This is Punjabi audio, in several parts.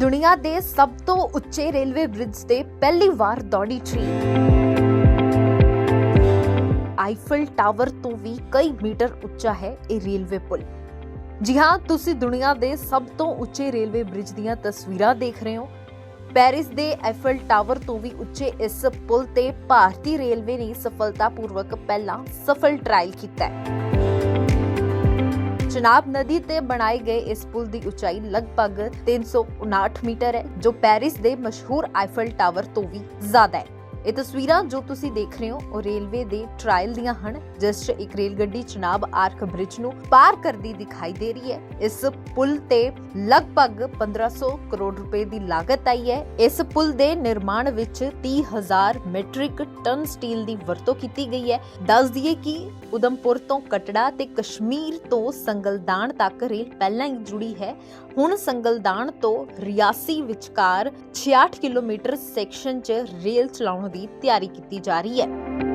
ਦੁਨੀਆ ਦੇ ਸਭ ਤੋਂ ਉੱਚੇ ਰੇਲਵੇ ਬ੍ਰਿਜ ਤੇ ਪਹਿਲੀ ਵਾਰ ਦੌੜੀ ਟ੍ਰੇਨ ਆਈਫਲ ਟਾਵਰ ਤੋਂ ਵੀ ਕਈ ਮੀਟਰ ਉੱਚਾ ਹੈ ਇਹ ਰੇਲਵੇ ਪੁਲ। ਜੀ ਹਾਂ, ਤੁਸੀਂ ਦੁਨੀਆ ਦੇ ਸਭ ਤੋਂ ਉੱਚੇ ਰੇਲਵੇ ਬ੍ਰਿਜ ਦੀਆਂ ਤਸਵੀਰਾਂ ਦੇਖ ਰਹੇ ਹੋ। ਪੈਰਿਸ ਦੇ ਆਈਫਲ ਟਾਵਰ ਤੋਂ ਵੀ ਉੱਚੇ ਇਸ ਪੁਲ ਤੇ ਭਾਰਤੀ ਰੇਲਵੇ ਨੇ ਸਫਲਤਾਪੂਰਵਕ ਪਹਿਲਾਂ ਸਫਲ ਟ੍ਰਾਇਲ ਕੀਤਾ ਹੈ। ਚਨਾਬ ਨਦੀ ਤੇ ਬਣਾਏ ਗਏ ਇਸ ਪੁਲ ਦੀ ਉਚਾਈ ਲਗਭਗ 359 ਮੀਟਰ ਹੈ, ਜੋ ਪੈਰਿਸ ਦੇ ਮਸ਼ਹੂਰ ਆਈਫਲ ਟਾਵਰ ਤੋਂ ਵੀ ਜ਼ਿਆਦਾ ਹੈ। ਇਹ ਤਸਵੀਰਾਂ ਜੋ ਤੁਸੀਂ ਦੇਖ ਰਹੇ ਹੋ, ਉਹ ਰੇਲਵੇ ਦੇ ਟ੍ਰਾਇਲ ਦੀਆਂ ਹਨ, ਜਿਸ 'ਚ ਇੱਕ ਰੇਲ ਗੱਡੀ ਚਨਾਬ ਆਰਕ ਬ੍ਰਿਜ ਨੂੰ ਪਾਰ ਕਰਦੀ ਦਿਖਾਈ ਦੇ ਰਹੀ ਹੈ। ਇਸ ਪੁਲ ਤੇ ਲਗਭਗ 1500 ਕਰੋੜ ਰੁਪਏ ਦੀ ਲਾਗਤ ਆਈ ਹੈ। ਇਸ ਪੁਲ ਦੇ ਨਿਰਮਾਣ ਵਿੱਚ 30000 ਮੈਟ੍ਰਿਕ ਟਨ ਸਟੀਲ ਦੀ ਵਰਤੋਂ ਕੀਤੀ ਗਈ ਹੈ। ਦੱਸ ਦਈਏ ਕਿ ਉਦਮਪੁਰ ਤੋਂ ਕਟੜਾ ਤੇ ਕਸ਼ਮੀਰ ਤੋਂ ਸੰਗਲਦਾਨ ਤੱਕ ਰੇਲ ਪਹਿਲਾਂ ਹੀ ਜੁੜੀ ਹੈ। ਹੁਣ ਸੰਗਲਦਾਨ ਤੋਂ ਰਿਆਸੀ ਵਿਚਕਾਰ 66 ਕਿਲੋਮੀਟਰ ਸੈਕਸ਼ਨ 'ਚ ਰੇਲ ਚਲਾਉਣ ਦੀ ਤਿਆਰੀ ਕੀਤੀ ਜਾ ਰਹੀ ਹੈ।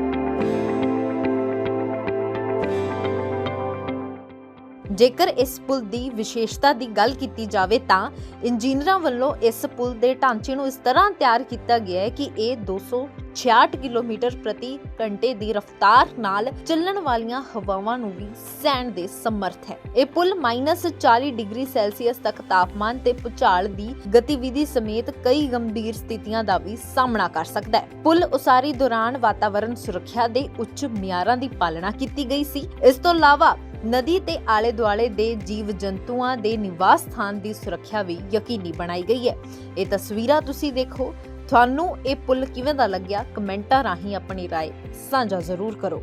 ਜੇਕਰ ਇਸ ਪੁਲ ਦੀ ਵਿਸ਼ੇਸ਼ਤਾ ਦੀ ਗੱਲ ਕੀਤੀ ਜਾਵੇ ਤਾਂ ਇੰਜੀਨੀਅਰਾਂ ਵੱਲੋਂ ਇਸ ਪੁਲ ਦੇ ਢਾਂਚੇ ਨੂੰ ਇਸ ਤਰ੍ਹਾਂ ਤਿਆਰ ਕੀਤਾ ਗਿਆ ਹੈ ਕਿ ਇਹ 266 ਕਿਲੋਮੀਟਰ ਪ੍ਰਤੀ ਘੰਟੇ ਦੀ ਰਫ਼ਤਾਰ ਨਾਲ ਚੱਲਣ ਵਾਲੀਆਂ ਹਵਾਵਾਂ ਨੂੰ ਵੀ ਸਹਿਣ ਦੇ ਸਮਰਥ ਹੈ। ਇਹ ਪੁਲ -40 ਡਿਗਰੀ ਸੈਲਸੀਅਸ ਤੱਕ ਤਾਪਮਾਨ ਤੇ ਭੂਚਾਲ ਦੀ ਗਤੀਵਿਧੀ ਸਮੇਤ ਕਈ ਗੰਭੀਰ ਸਥਿਤੀਆਂ ਦਾ ਵੀ ਸਾਹਮਣਾ ਕਰ ਸਕਦਾ ਹੈ। ਪੁਲ ਉਸਾਰੀ ਦੌਰਾਨ ਵਾਤਾਵਰਣ ਸੁਰੱਖਿਆ ਦੇ ਉੱਚ ਮਿਆਰਾਂ ਦੀ ਪਾਲਣਾ ਕੀਤੀ ਗਈ ਸੀ। ਇਸ ਤੋਂ ਇਲਾਵਾ ਨਦੀ ਤੇ ਆਲੇ ਦੁਆਲੇ ਦੇ ਜੀਵ ਜੰਤੂਆਂ ਦੇ ਨਿਵਾਸ ਸਥਾਨ ਦੀ ਸੁਰੱਖਿਆ ਵੀ ਯਕੀਨੀ ਬਣਾਈ ਗਈ ਹੈ ਇਹ ਤਸਵੀਰਾਂ ਤੁਸੀਂ ਦੇਖੋ ਤੁਹਾਨੂੰ ਇਹ ਪੁਲ ਕਿਵੇਂ ਦਾ ਲੱਗਿਆ ਕਮੈਂਟਾਂ ਰਾਹੀਂ ਆਪਣੀ رائے ਸਾਂਝਾ ਜ਼ਰੂਰ ਕਰੋ